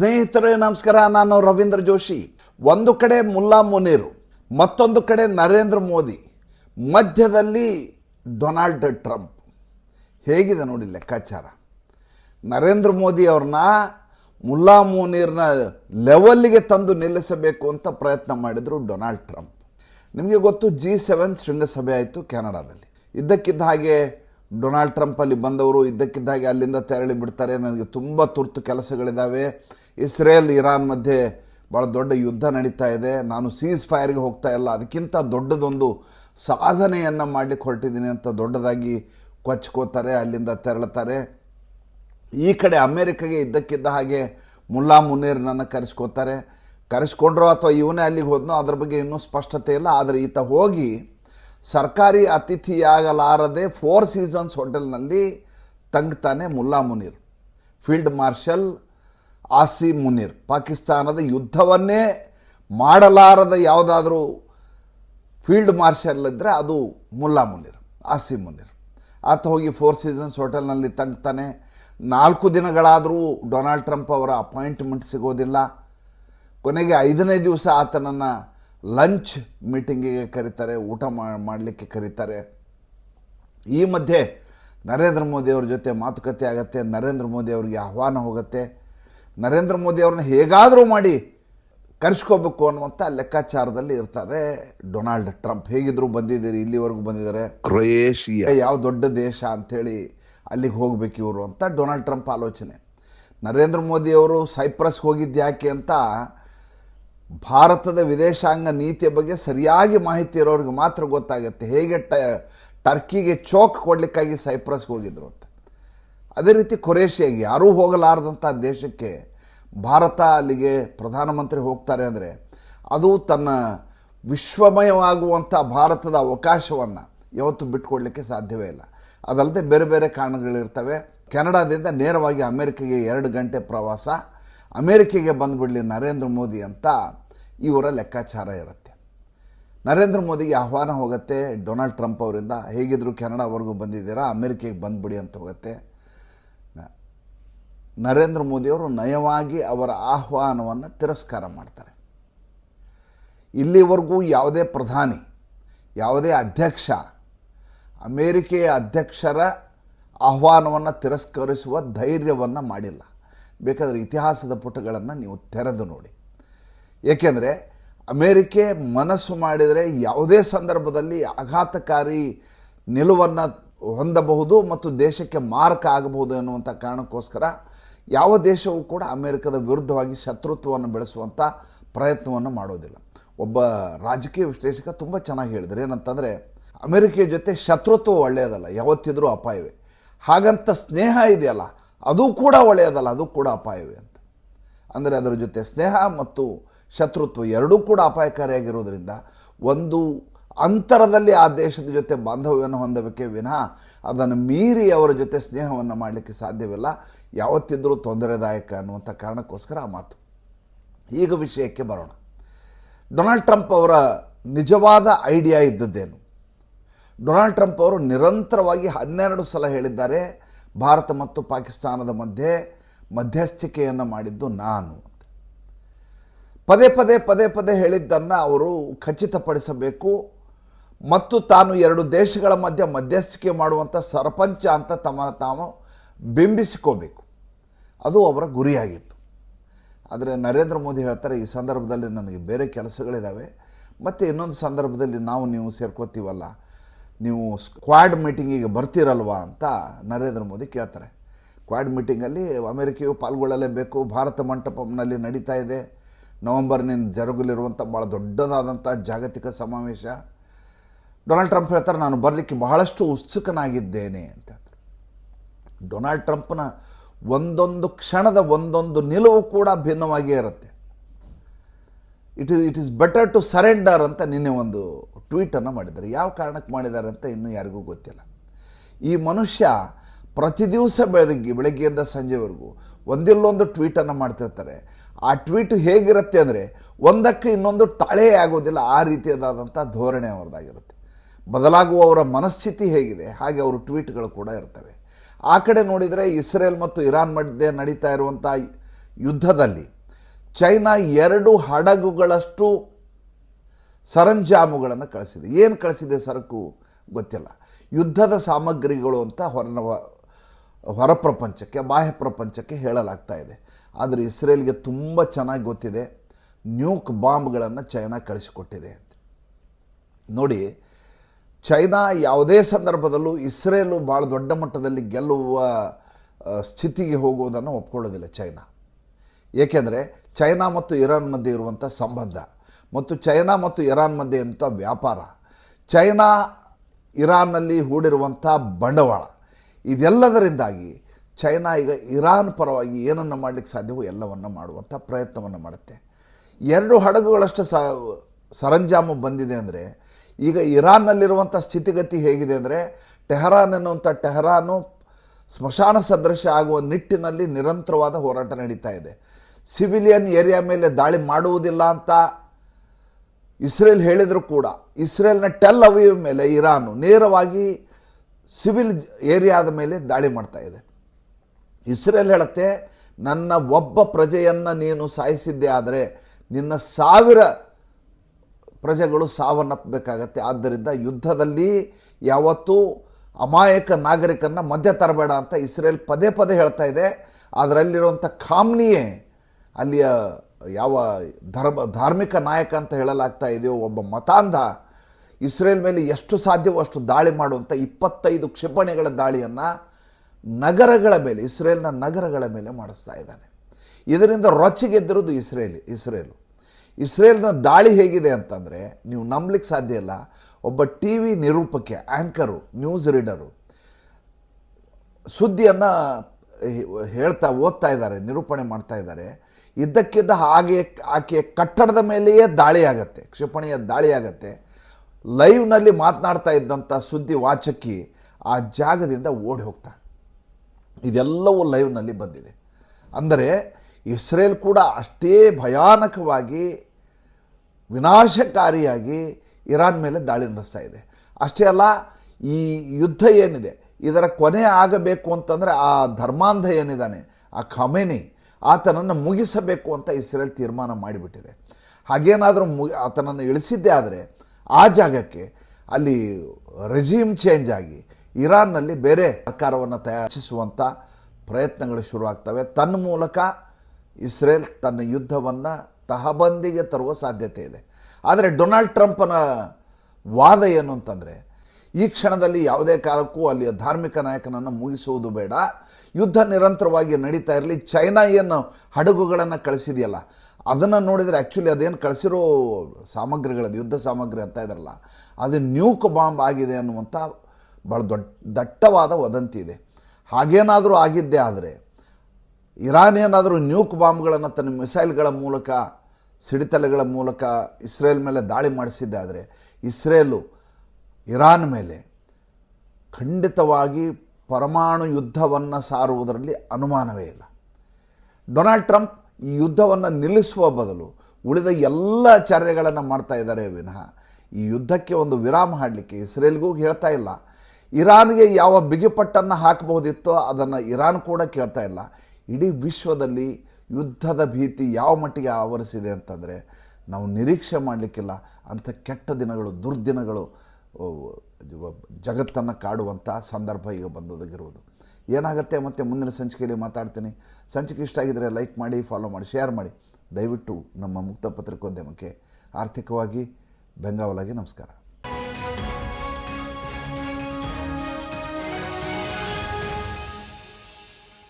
ಸ್ನೇಹಿತರೇ, ನಮಸ್ಕಾರ. ನಾನು ರವೀಂದ್ರ ಜೋಶಿ. ಒಂದು ಕಡೆ ಮುಲ್ಲಾ ಮುನೀರು, ಮತ್ತೊಂದು ಕಡೆ ನರೇಂದ್ರ ಮೋದಿ, ಮಧ್ಯದಲ್ಲಿ ಡೊನಾಲ್ಡ್ ಟ್ರಂಪ್. ಹೇಗಿದೆ ನೋಡಿ ಲೆಕ್ಕಾಚಾರ? ನರೇಂದ್ರ ಮೋದಿ ಅವ್ರನ್ನ ಮುಲ್ಲಾ ಮುನೀರ್ನ ಲೆವೆಲ್ಲಿಗೆ ತಂದು ನಿಲ್ಲಿಸಬೇಕು ಅಂತ ಪ್ರಯತ್ನ ಮಾಡಿದರು ಡೊನಾಲ್ಡ್ ಟ್ರಂಪ್. ನಿಮಗೆ ಗೊತ್ತು, ಜಿ ಸೆವೆನ್ ಶೃಂಗಸಭೆ ಆಯಿತು ಕೆನಡಾದಲ್ಲಿ. ಇದ್ದಕ್ಕಿದ್ದ ಹಾಗೆ ಡೊನಾಲ್ಡ್ ಟ್ರಂಪ್ ಅಲ್ಲಿ ಬಂದವರು, ಇದ್ದಕ್ಕಿದ್ದ ಹಾಗೆ ಅಲ್ಲಿಂದ ತೆರಳಿ ಬಿಡ್ತಾರೆ. ನನಗೆ ತುಂಬ ತುರ್ತು ಕೆಲಸಗಳಿದ್ದಾವೆ ಇಸ್ರೇಲ್, ಇರಾನ್ ಮಧ್ಯೆ ಭಾಳ ದೊಡ್ಡ ಯುದ್ಧ ನಡೀತಾ ಇದೆ. ನಾನು ಸೀಸ್ ಫೈರ್ಗೆ ಹೋಗ್ತಾ ಇಲ್ಲ. ಅದಕ್ಕಿಂತ ದೊಡ್ಡದೊಂದು ಸಾಧನೆಯನ್ನು ಮಾಡಲಿಕ್ಕೆ ಹೊರಟಿದ್ದೀನಿ ಅಂತ ದೊಡ್ಡದಾಗಿ ಕೊಚ್ಕೋತಾರೆ, ಅಲ್ಲಿಂದ ತೆರಳುತ್ತಾರೆ. ಈ ಕಡೆ ಅಮೇರಿಕಾಗೆ ಇದ್ದಕ್ಕಿದ್ದ ಹಾಗೆ ಮುಲ್ಲಾ ಮುನೀರ್ನನ್ನು ಕರೆಸ್ಕೋತಾರೆ. ಕರೆಸ್ಕೊಂಡ್ರೋ ಅಥವಾ ಇವನೇ ಅಲ್ಲಿಗೆ ಹೋದ್ನೋ ಅದ್ರ ಬಗ್ಗೆ ಇನ್ನೂ ಸ್ಪಷ್ಟತೆ ಇಲ್ಲ. ಆದರೆ ಈತ ಹೋಗಿ ಸರ್ಕಾರಿ ಅತಿಥಿಯಾಗಲಾರದೆ ಫೋರ್ ಸೀಸನ್ಸ್ ಹೋಟೆಲ್ನಲ್ಲಿ ತಂಗ್ತಾನೆ Mulla Munir. Field marshal Asim Munir. ಪಾಕಿಸ್ತಾನದ ಯುದ್ಧವನ್ನೇ ಮಾಡಲಾರದ ಯಾವುದಾದ್ರೂ ಫೀಲ್ಡ್ ಮಾರ್ಷಲ್ ಇದ್ದರೆ ಅದು ಮುಲ್ಲಾ ಮುನೀರ್, ಆಸಿ ಮುನೀರ್. ಆತ ಹೋಗಿ ಫೋರ್ ಸೀಸನ್ಸ್ ಹೋಟೆಲ್ನಲ್ಲಿ ತಂಗ್ತಾನೆ. ನಾಲ್ಕು ದಿನಗಳಾದರೂ ಡೊನಾಲ್ಡ್ ಟ್ರಂಪ್ ಅವರ ಅಪಾಯಿಂಟ್ಮೆಂಟ್ ಸಿಗೋದಿಲ್ಲ. ಕೊನೆಗೆ ಐದನೇ ದಿವಸ ಆತನನ್ನು ಲಂಚ್ ಮೀಟಿಂಗಿಗೆ ಕರೀತಾರೆ, ಊಟ ಮಾಡಲಿಕ್ಕೆ ಕರೀತಾರೆ. ಈ ಮಧ್ಯೆ ನರೇಂದ್ರ ಮೋದಿ ಅವ್ರ ಜೊತೆ ಮಾತುಕತೆ ಆಗತ್ತೆ, ನರೇಂದ್ರ ಮೋದಿ ಅವರಿಗೆ ಆಹ್ವಾನ ಹೋಗುತ್ತೆ. ನರೇಂದ್ರ ಮೋದಿ ಅವ್ರನ್ನ ಹೇಗಾದರೂ ಮಾಡಿ ಕರೆಸ್ಕೋಬೇಕು ಅನ್ನುವಂಥ ಲೆಕ್ಕಾಚಾರದಲ್ಲಿ ಇರ್ತಾರೆ ಡೊನಾಲ್ಡ್ ಟ್ರಂಪ್. ಹೇಗಿದ್ರು ಬಂದಿದ್ದೀರಿ ಇಲ್ಲಿವರೆಗೂ ಬಂದಿದ್ದಾರೆ? ಕ್ರೊಯೇಷಿಯಾ. ಯಾವ ದೊಡ್ಡ ದೇಶ ಅಂಥೇಳಿ ಅಲ್ಲಿಗೆ ಹೋಗ್ಬೇಕು ಇವರು ಅಂತ ಡೊನಾಲ್ಡ್ ಟ್ರಂಪ್ ಆಲೋಚನೆ. ನರೇಂದ್ರ ಮೋದಿ ಅವರು ಸೈಪ್ರಸ್ ಹೋಗಿದ್ದು ಯಾಕೆ ಅಂತ ಭಾರತದ ವಿದೇಶಾಂಗ ನೀತಿಯ ಬಗ್ಗೆ ಸರಿಯಾಗಿ ಮಾಹಿತಿ ಇರೋರಿಗೆ ಮಾತ್ರ ಗೊತ್ತಾಗುತ್ತೆ. ಹೇಗೆ ಟ ಟರ್ಕಿಗೆ ಚೋಕ್ ಕೊಡಲಿಕ್ಕಾಗಿ ಸೈಪ್ರಸ್ಗೆ ಹೋಗಿದ್ರು ಅಂತ. ಅದೇ ರೀತಿ ಕೊರೇಷಿಯಾಗೆ ಯಾರೂ ಹೋಗಲಾರದಂಥ ದೇಶಕ್ಕೆ ಭಾರತ ಅಲ್ಲಿಗೆ ಪ್ರಧಾನಮಂತ್ರಿ ಹೋಗ್ತಾರೆ ಅಂದರೆ ಅದು ತನ್ನ ವಿಶ್ವಮಯವಾಗುವಂಥ ಭಾರತದ ಅವಕಾಶವನ್ನು ಯಾವತ್ತೂ ಬಿಟ್ಕೊಡ್ಲಿಕ್ಕೆ ಸಾಧ್ಯವೇ ಇಲ್ಲ. ಅದಲ್ಲದೆ ಬೇರೆ ಬೇರೆ ಕಾರಣಗಳಿರ್ತವೆ. ಕೆನಡಾದಿಂದ ನೇರವಾಗಿ ಅಮೆರಿಕೆಗೆ ಎರಡು ಗಂಟೆ ಪ್ರವಾಸ, ಅಮೇರಿಕೆಗೆ ಬಂದುಬಿಡಲಿ ನರೇಂದ್ರ ಮೋದಿ ಅಂತ ಇವರ ಲೆಕ್ಕಾಚಾರ ಇರುತ್ತೆ. ನರೇಂದ್ರ ಮೋದಿಗೆ ಆಹ್ವಾನ ಹೋಗುತ್ತೆ, ಡೊನಾಲ್ಡ್ ಟ್ರಂಪ್ ಅವರಿಂದ, ಹೇಗಿದ್ರು ಕೆನಡಾವರೆಗೂ ಬಂದಿದ್ದೀರಾ? ಅಮೇರಿಕೆಗೆ ಬಂದುಬಿಡಿ ಅಂತ ಹೋಗುತ್ತೆ. ನರೇಂದ್ರ ಮೋದಿಯವರು ನಯವಾಗಿ ಅವರ ಆಹ್ವಾನವನ್ನು ತಿರಸ್ಕಾರ ಮಾಡ್ತಾರೆ. ಇಲ್ಲಿವರೆಗೂ ಯಾವುದೇ ಪ್ರಧಾನಿ, ಯಾವುದೇ ಅಧ್ಯಕ್ಷ, ಅಮೇರಿಕೆಯ ಅಧ್ಯಕ್ಷರ ಆಹ್ವಾನವನ್ನು ತಿರಸ್ಕರಿಸುವ ಧೈರ್ಯವನ್ನು ಮಾಡಿಲ್ಲ. ಬೇಕಾದರೆ ಇತಿಹಾಸದ ಪುಟಗಳನ್ನು ನೀವು ತೆರೆದು ನೋಡಿ. ಏಕೆಂದರೆ ಅಮೇರಿಕೆ ಮನಸ್ಸು ಮಾಡಿದರೆ ಯಾವುದೇ ಸಂದರ್ಭದಲ್ಲಿ ಆಘಾತಕಾರಿ ನಿಲುವನ್ನು ಹೊಂದಬಹುದು ಮತ್ತು ದೇಶಕ್ಕೆ ಮಾರಕ ಆಗಬಹುದು ಎನ್ನುವಂಥ ಕಾರಣಕ್ಕೋಸ್ಕರ ಯಾವ ದೇಶವೂ ಕೂಡ ಅಮೇರಿಕದ ವಿರುದ್ಧವಾಗಿ ಶತ್ರುತ್ವವನ್ನು ಬೆಳೆಸುವಂಥ ಪ್ರಯತ್ನವನ್ನು ಮಾಡೋದಿಲ್ಲ. ಒಬ್ಬ ರಾಜಕೀಯ ವಿಶ್ಲೇಷಕ ತುಂಬ ಚೆನ್ನಾಗಿ ಹೇಳಿದ್ರು. ಏನಂತಂದರೆ, ಅಮೇರಿಕೆಯ ಜೊತೆ ಶತ್ರುತ್ವ ಒಳ್ಳೆಯದಲ್ಲ, ಯಾವತ್ತಿದ್ರೂ ಅಪಾಯವೇ. ಹಾಗಂತ ಸ್ನೇಹ ಇದೆಯಲ್ಲ, ಅದು ಕೂಡ ಒಳ್ಳೆಯದಲ್ಲ, ಅದು ಕೂಡ ಅಪಾಯವೇ ಅಂತ. ಅಂದರೆ ಅದರ ಜೊತೆ ಸ್ನೇಹ ಮತ್ತು ಶತ್ರುತ್ವ ಎರಡೂ ಕೂಡ ಅಪಾಯಕಾರಿಯಾಗಿರೋದ್ರಿಂದ ಒಂದು ಅಂತರದಲ್ಲಿ ಆ ದೇಶದ ಜೊತೆ ಬಾಂಧವ್ಯವನ್ನು ಹೊಂದಬೇಕೇ ವಿನಃ ಅದನ್ನು ಮೀರಿ ಅವರ ಜೊತೆ ಸ್ನೇಹವನ್ನು ಮಾಡಲಿಕ್ಕೆ ಸಾಧ್ಯವಿಲ್ಲ. ಯಾವತ್ತಿದ್ರೂ ತೊಂದರೆದಾಯಕ ಅನ್ನುವಂಥ ಕಾರಣಕ್ಕೋಸ್ಕರ ಆ ಮಾತು. ಈಗ ವಿಷಯಕ್ಕೆ ಬರೋಣ. ಡೊನಾಲ್ಡ್ ಟ್ರಂಪ್ ಅವರ ನಿಜವಾದ ಐಡಿಯಾ ಇದ್ದದ್ದೇನು? ಡೊನಾಲ್ಡ್ ಟ್ರಂಪ್ ಅವರು ನಿರಂತರವಾಗಿ ಹನ್ನೆರಡು ಸಲ ಹೇಳಿದ್ದಾರೆ, ಭಾರತ ಮತ್ತು ಪಾಕಿಸ್ತಾನದ ಮಧ್ಯೆ ಮಧ್ಯಸ್ಥಿಕೆಯನ್ನು ಮಾಡಿದ್ದು ನಾನು ಪದೇ ಪದೇ ಪದೇ ಪದೇ ಹೇಳಿದ್ದನ್ನು ಅವರು ಖಚಿತಪಡಿಸಬೇಕು. ಮತ್ತು ತಾನು ಎರಡು ದೇಶಗಳ ಮಧ್ಯೆ ಮಧ್ಯಸ್ಥಿಕೆ ಮಾಡುವಂಥ ಸರಪಂಚ ಅಂತ ತಮ್ಮನ್ನು ತಾವು ಬಿಂಬಿಸಿಕೋಬೇಕು. ಅದು ಅವರ ಗುರಿಯಾಗಿತ್ತು. ಆದರೆ ನರೇಂದ್ರ ಮೋದಿ ಹೇಳ್ತಾರೆ, ಈ ಸಂದರ್ಭದಲ್ಲಿ ನನಗೆ ಬೇರೆ ಕೆಲಸಗಳಿದ್ದಾವೆ ಮತ್ತು ಇನ್ನೊಂದು ಸಂದರ್ಭದಲ್ಲಿ ನಾವು ನೀವು ಸೇರ್ಕೋತೀವಲ್ಲ, ನೀವು ಸ್ಕ್ವಾಡ್ ಮೀಟಿಂಗಿಗೆ ಬರ್ತೀರಲ್ವಾ ಅಂತ ನರೇಂದ್ರ ಮೋದಿ ಕೇಳ್ತಾರೆ. ಕ್ವಾಡ್ ಮೀಟಿಂಗಲ್ಲಿ ಅಮೆರಿಕೆಯು ಪಾಲ್ಗೊಳ್ಳಲೇಬೇಕು, ಭಾರತ ಮಂಟಪಂನಲ್ಲಿ ನಡೀತಾ ಇದೆ. ನವಂಬರ್ನಿಂದ ಜರುಗಲಿರುವಂಥ ಭಾಳ ದೊಡ್ಡದಾದಂಥ ಜಾಗತಿಕ ಸಮಾವೇಶ. ಡೊನಾಲ್ಡ್ ಟ್ರಂಪ್ ಹೇಳ್ತಾರೆ, ನಾನು ಬರಲಿಕ್ಕೆ ಬಹಳಷ್ಟು ಉತ್ಸುಕನಾಗಿದ್ದೇನೆ ಅಂತ ಡೊನಾಲ್ಡ್ ಟ್ರಂಪ್ನ ಒಂದೊಂದು ಕ್ಷಣದ ಒಂದೊಂದು ನಿಲುವು ಕೂಡ ಭಿನ್ನವಾಗಿಯೇ ಇರುತ್ತೆ. It is it is better to surrender ಅಂತ ನಿನ್ನೆ ಒಂದು ಟ್ವೀಟನ್ನು ಮಾಡಿದ್ದಾರೆ. ಯಾವ ಕಾರಣಕ್ಕೆ ಮಾಡಿದ್ದಾರೆ ಅಂತ ಇನ್ನೂ ಯಾರಿಗೂ ಗೊತ್ತಿಲ್ಲ. ಈ ಮನುಷ್ಯ ಪ್ರತಿ ದಿವಸ ಬೆಳಗ್ಗೆ, ಬೆಳಗ್ಗೆಯಿಂದ ಸಂಜೆವರೆಗೂ ಒಂದಿಲ್ಲೊಂದು ಟ್ವೀಟನ್ನು ಮಾಡ್ತಿರ್ತಾರೆ. ಆ ಟ್ವೀಟ್ ಹೇಗಿರುತ್ತೆ ಅಂದರೆ ಒಂದಕ್ಕೆ ಇನ್ನೊಂದು ತಾಳೇ ಆಗೋದಿಲ್ಲ. ಆ ರೀತಿಯಾದಂಥ ಧೋರಣೆ ಅವರದಾಗಿರುತ್ತೆ ಬದಲಾಗುವವರ ಮನಸ್ಥಿತಿ ಹೇಗಿದೆ, ಹಾಗೆ ಅವರು ಟ್ವೀಟ್ಗಳು ಕೂಡ ಇರ್ತವೆ. ಆ ಕಡೆ ನೋಡಿದರೆ ಇಸ್ರೇಲ್ ಮತ್ತು ಇರಾನ್ ಮಧ್ಯೆ ನಡೀತಾ ಇರುವಂಥ ಯುದ್ಧದಲ್ಲಿ ಚೈನಾ ಎರಡು ಹಡಗುಗಳಷ್ಟು ಸರಂಜಾಮುಗಳನ್ನು ಕಳಿಸಿದೆ. ಏನು ಕಳಿಸಿದೆ ಸರಕು ಗೊತ್ತಿಲ್ಲ. ಯುದ್ಧದ ಸಾಮಗ್ರಿಗಳು ಅಂತ ಹೊರ ಹೊರ ಪ್ರಪಂಚಕ್ಕೆ ಬಾಹ್ಯ ಪ್ರಪಂಚಕ್ಕೆ ಹೇಳಲಾಗ್ತಾ ಇದೆ. ಆದರೆ ಇಸ್ರೇಲ್ಗೆ ತುಂಬ ಚೆನ್ನಾಗಿ ಗೊತ್ತಿದೆ, ನ್ಯೂಕ್ ಬಾಂಬ್ಗಳನ್ನು ಚೈನಾ ಕಳಿಸಿಕೊಟ್ಟಿದೆ ನೋಡಿ ಚೈನಾ ಯಾವುದೇ ಸಂದರ್ಭದಲ್ಲೂ ಇಸ್ರೇಲು ಭಾಳ ದೊಡ್ಡ ಮಟ್ಟದಲ್ಲಿ ಗೆಲ್ಲುವ ಸ್ಥಿತಿಗೆ ಹೋಗುವುದನ್ನು ಒಪ್ಕೊಳ್ಳೋದಿಲ್ಲ ಚೈನಾ. ಏಕೆಂದರೆ ಚೈನಾ ಮತ್ತು ಇರಾನ್ ಮಧ್ಯೆ ಇರುವಂಥ ಸಂಬಂಧ ಮತ್ತು ಚೈನಾ ಮತ್ತು ಇರಾನ್ ಮಧ್ಯೆ ಇರುವಂಥ ವ್ಯಾಪಾರ, ಚೈನಾ ಇರಾನ್ನಲ್ಲಿ ಹೂಡಿರುವಂಥ ಬಂಡವಾಳ, ಇದೆಲ್ಲದರಿಂದಾಗಿ ಚೈನಾ ಈಗ ಇರಾನ್ ಪರವಾಗಿ ಏನನ್ನು ಮಾಡಲಿಕ್ಕೆ ಸಾಧ್ಯವೋ ಎಲ್ಲವನ್ನು ಮಾಡುವಂಥ ಪ್ರಯತ್ನವನ್ನು ಮಾಡುತ್ತೆ. ಎರಡು ಹಡಗುಗಳಷ್ಟು ಸ, ಸರಂಜಾಮು ಬಂದಿದೆ ಅಂದರೆ ಈಗ ಇರಾನ್ನಲ್ಲಿರುವಂಥ ಸ್ಥಿತಿಗತಿ ಹೇಗಿದೆ ಅಂದರೆ ಟೆಹರಾನ್ ಎನ್ನುವಂಥ ಟೆಹರಾನು ಸ್ಮಶಾನ ಸದೃಶ ಆಗುವ ನಿಟ್ಟಿನಲ್ಲಿ ನಿರಂತರವಾದ ಹೋರಾಟ ನಡೀತಾ ಇದೆ. ಸಿವಿಲಿಯನ್ ಏರಿಯಾ ಮೇಲೆ ದಾಳಿ ಮಾಡುವುದಿಲ್ಲ ಅಂತ ಇಸ್ರೇಲ್ ಹೇಳಿದರೂ ಕೂಡ. ಇಸ್ರೇಲ್ನ ಟೆಲ್ ಅವೀವ್ ಮೇಲೆ ಇರಾನು ನೇರವಾಗಿ ಸಿವಿಲ್ ಏರಿಯಾದ ಮೇಲೆ ದಾಳಿ ಮಾಡ್ತಾ ಇದೆ. ಇಸ್ರೇಲ್ ಹೇಳುತ್ತೆ, ನನ್ನ ಒಬ್ಬ ಪ್ರಜೆಯನ್ನು ನೀನು ಸಾಯಿಸಿದ್ದೆ ಆದರೆ ನಿನ್ನ ಸಾವಿರ ಪ್ರಜೆಗಳು ಸಾವನ್ನಪ್ಪಬೇಕಾಗತ್ತೆ. ಆದ್ದರಿಂದ ಯುದ್ಧದಲ್ಲಿ ಯಾವತ್ತೂ ಅಮಾಯಕ ನಾಗರಿಕನ್ನ ಮಧ್ಯ ತರಬೇಡ ಅಂತ ಇಸ್ರೇಲ್ ಪದೇ ಪದೇ ಹೇಳ್ತಾ ಇದೆ. ಅದರಲ್ಲಿರುವಂಥ ಖಾಮ್ನಿಯೇ ಅಲ್ಲಿಯ ಯಾವ ಧರ್ಮ, ಧಾರ್ಮಿಕ ನಾಯಕ ಅಂತ ಹೇಳಲಾಗ್ತಾ ಇದೆಯೋ ಒಬ್ಬ ಮತಾಂಧ ಇಸ್ರೇಲ್ ಮೇಲೆ ಎಷ್ಟು ಸಾಧ್ಯವೋ ಅಷ್ಟು ದಾಳಿ ಮಾಡುವಂಥ ಇಪ್ಪತ್ತೈದು ಕ್ಷಿಪಣಿಗಳ ದಾಳಿಯನ್ನು ನಗರಗಳ ಮೇಲೆ, ಇಸ್ರೇಲ್ನ ನಗರಗಳ ಮೇಲೆ ಮಾಡಿಸ್ತಾ ಇದ್ದಾನೆ. ಇದರಿಂದ ರೊಚ್ಚಿಗೆದ್ದಿರೋದು ಇಸ್ರೇಲ್, ಇಸ್ರೇಲು. ಇಸ್ರೇಲ್ನ ದಾಳಿ ಹೇಗಿದೆ ಅಂತಂದರೆ, ನೀವು ನಂಬಲಿಕ್ಕೆ ಸಾಧ್ಯ ಇಲ್ಲ. ಒಬ್ಬ ಟಿ ವಿ ನಿರೂಪಕ್ಕೆ ಆ್ಯಂಕರು ನ್ಯೂಸ್ ರೀಡರು ಸುದ್ದಿಯನ್ನು ಹೇಳ್ತಾ, ಓದ್ತಾ ಇದ್ದಾರೆ, ನಿರೂಪಣೆ ಮಾಡ್ತಾ ಇದ್ದಾರೆ. ಇದ್ದಕ್ಕಿದ್ದ ಹಾಗೆ, ಆಕೆಯ ಕಟ್ಟಡದ ಮೇಲೆಯೇ ದಾಳಿ ಆಗತ್ತೆ, ಕ್ಷಿಪಣಿಯ ದಾಳಿ ಆಗತ್ತೆ. ಲೈವ್ನಲ್ಲಿ ಮಾತನಾಡ್ತಾ ಇದ್ದಂಥ ಸುದ್ದಿ ವಾಚಕಿ ಆ ಜಾಗದಿಂದ ಓಡಿ ಹೋಗ್ತಾಳೆ. ಇದೆಲ್ಲವೂ ಲೈವ್ನಲ್ಲಿ ಬಂದಿದೆ. ಅಂದರೆ, ಇಸ್ರೇಲ್ ಕೂಡ ಅಷ್ಟೇ ಭಯಾನಕವಾಗಿ ವಿನಾಶಕಾರಿಯಾಗಿ ಇರಾನ್ ಮೇಲೆ ದಾಳಿ ನಡೆಸ್ತಾ ಇದೆ. ಅಷ್ಟೇ ಅಲ್ಲ, ಈ ಯುದ್ಧ ಏನಿದೆ, ಇದರ ಕೊನೆ ಆಗಬೇಕು ಅಂತಂದರೆ ಆ ಧರ್ಮಾಂಧ ಏನಿದ್ದಾನೆ, ಆ ಖಮೇನಿ, ಆತನನ್ನು ಮುಗಿಸಬೇಕು ಅಂತ ಇಸ್ರೇಲ್ ತೀರ್ಮಾನ ಮಾಡಿಬಿಟ್ಟಿದೆ. ಹಾಗೇನಾದರೂ ಮುಗಿ ಆತನನ್ನು ಇಳಿಸಿದ್ದೇ ಆದರೆ ಆ ಜಾಗಕ್ಕೆ ಅಲ್ಲಿ ರೆಜೀಮ್ ಚೇಂಜ್ ಆಗಿ ಇರಾನ್ನಲ್ಲಿ ಬೇರೆ ಸರ್ಕಾರವನ್ನು ತಯಾರಿಸುವಂಥ ಪ್ರಯತ್ನಗಳು ಶುರುವಾಗ್ತವೆ. ತನ್ನ ಮೂಲಕ ಇಸ್ರೇಲ್ ತನ್ನ ಯುದ್ಧವನ್ನು ತಹಬಂದಿಗೆ ತರುವ ಸಾಧ್ಯತೆ ಇದೆ. ಆದರೆ ಡೊನಾಲ್ಡ್ ಟ್ರಂಪನ ವಾದ ಏನು ಅಂತಂದರೆ, ಈ ಕ್ಷಣದಲ್ಲಿ ಯಾವುದೇ ಕಾಲಕ್ಕೂ ಅಲ್ಲಿಯ ಧಾರ್ಮಿಕ ನಾಯಕನನ್ನು ಮುಗಿಸುವುದು ಬೇಡ. ಯುದ್ಧ ನಿರಂತರವಾಗಿ ನಡೀತಾ ಇರಲಿ. ಚೈನಾ ಏನು ಹಡಗುಗಳನ್ನು ಕಳಿಸಿದೆಯಲ್ಲ, ಅದನ್ನು ನೋಡಿದರೆ ಆ್ಯಕ್ಚುಲಿ ಅದೇನು ಕಳಿಸಿರೋ ಸಾಮಗ್ರಿಗಳದ್ದು, ಯುದ್ಧ ಸಾಮಗ್ರಿ ಅಂತ ಇದ್ರಲ್ಲ, ಅದು ನ್ಯೂಕ್ ಬಾಂಬ್ ಆಗಿದೆ ಅನ್ನುವಂಥ ಭಾಳ ದೊಡ್ಡ, ದಟ್ಟವಾದ ವದಂತಿ ಇದೆ. ಹಾಗೇನಾದರೂ ಆಗಿದ್ದೇ ಆದರೆ, ಇರಾನ್ ಏನಾದರೂ ನ್ಯೂಕ್ ಬಾಂಬ್ಗಳನ್ನು ತನ್ನ ಮಿಸೈಲ್ಗಳ ಮೂಲಕ ಸಿಡಿತಲೆಗಳ ಮೂಲಕ ಇಸ್ರೇಲ್ ಮೇಲೆ ದಾಳಿ ಮಾಡಿಸಿದ್ದಾದರೆ ಇಸ್ರೇಲು ಇರಾನ್ ಮೇಲೆ ಖಂಡಿತವಾಗಿ ಪರಮಾಣು ಯುದ್ಧವನ್ನು ಸಾರುವುದರಲ್ಲಿ ಅನುಮಾನವೇ ಇಲ್ಲ. ಡೊನಾಲ್ಡ್ ಟ್ರಂಪ್ ಈ ಯುದ್ಧವನ್ನು ನಿಲ್ಲಿಸುವ ಬದಲು ಉಳಿದ ಎಲ್ಲ ಚರ್ಯಗಳನ್ನು ಮಾಡ್ತಾ ಇದ್ದಾರೆ ವಿನಃ ಈ ಯುದ್ಧಕ್ಕೆ ಒಂದು ವಿರಾಮ ಹಾಡಲಿಕ್ಕೆ ಇಸ್ರೇಲ್ಗೂ ಹೇಳ್ತಾ ಇಲ್ಲ. ಇರಾನ್ಗೆ ಯಾವ ಬಿಗಿಪಟ್ಟನ್ನು ಹಾಕಬಹುದಿತ್ತೋ ಅದನ್ನು ಇರಾನ್ ಕೂಡ ಕೇಳ್ತಾ ಇಲ್ಲ. ಇಡೀ ವಿಶ್ವದಲ್ಲಿ ಯುದ್ಧದ ಭೀತಿ ಯಾವ ಮಟ್ಟಿಗೆ ಆವರಿಸಿದೆ ಅಂತಂದರೆ ನಾವು ನಿರೀಕ್ಷೆ ಮಾಡಲಿಕ್ಕಿಲ್ಲ. ಅಂಥ ಕೆಟ್ಟ ದಿನಗಳು, ದುರ್ದಿನಗಳು ಜಗತ್ತನ್ನು ಕಾಡುವಂಥ ಸಂದರ್ಭ ಈಗ ಬಂದೊದಗಿರುವುದು. ಏನಾಗುತ್ತೆ ಮತ್ತೆ ಮುಂದಿನ ಸಂಚಿಕೆಯಲ್ಲಿ ಮಾತಾಡ್ತೀನಿ. ಸಂಚಿಕೆ ಇಷ್ಟ ಆಗಿದ್ದರೆ ಲೈಕ್ ಮಾಡಿ, ಫಾಲೋ ಮಾಡಿ, ಶೇರ್ ಮಾಡಿ. ದಯವಿಟ್ಟು ನಮ್ಮ ಮುಕ್ತ ಪತ್ರಿಕೋದ್ಯಮಕ್ಕೆ ಆರ್ಥಿಕವಾಗಿ ಬೆಂಗಾವಲಾಗಿ ನಮಸ್ಕಾರ.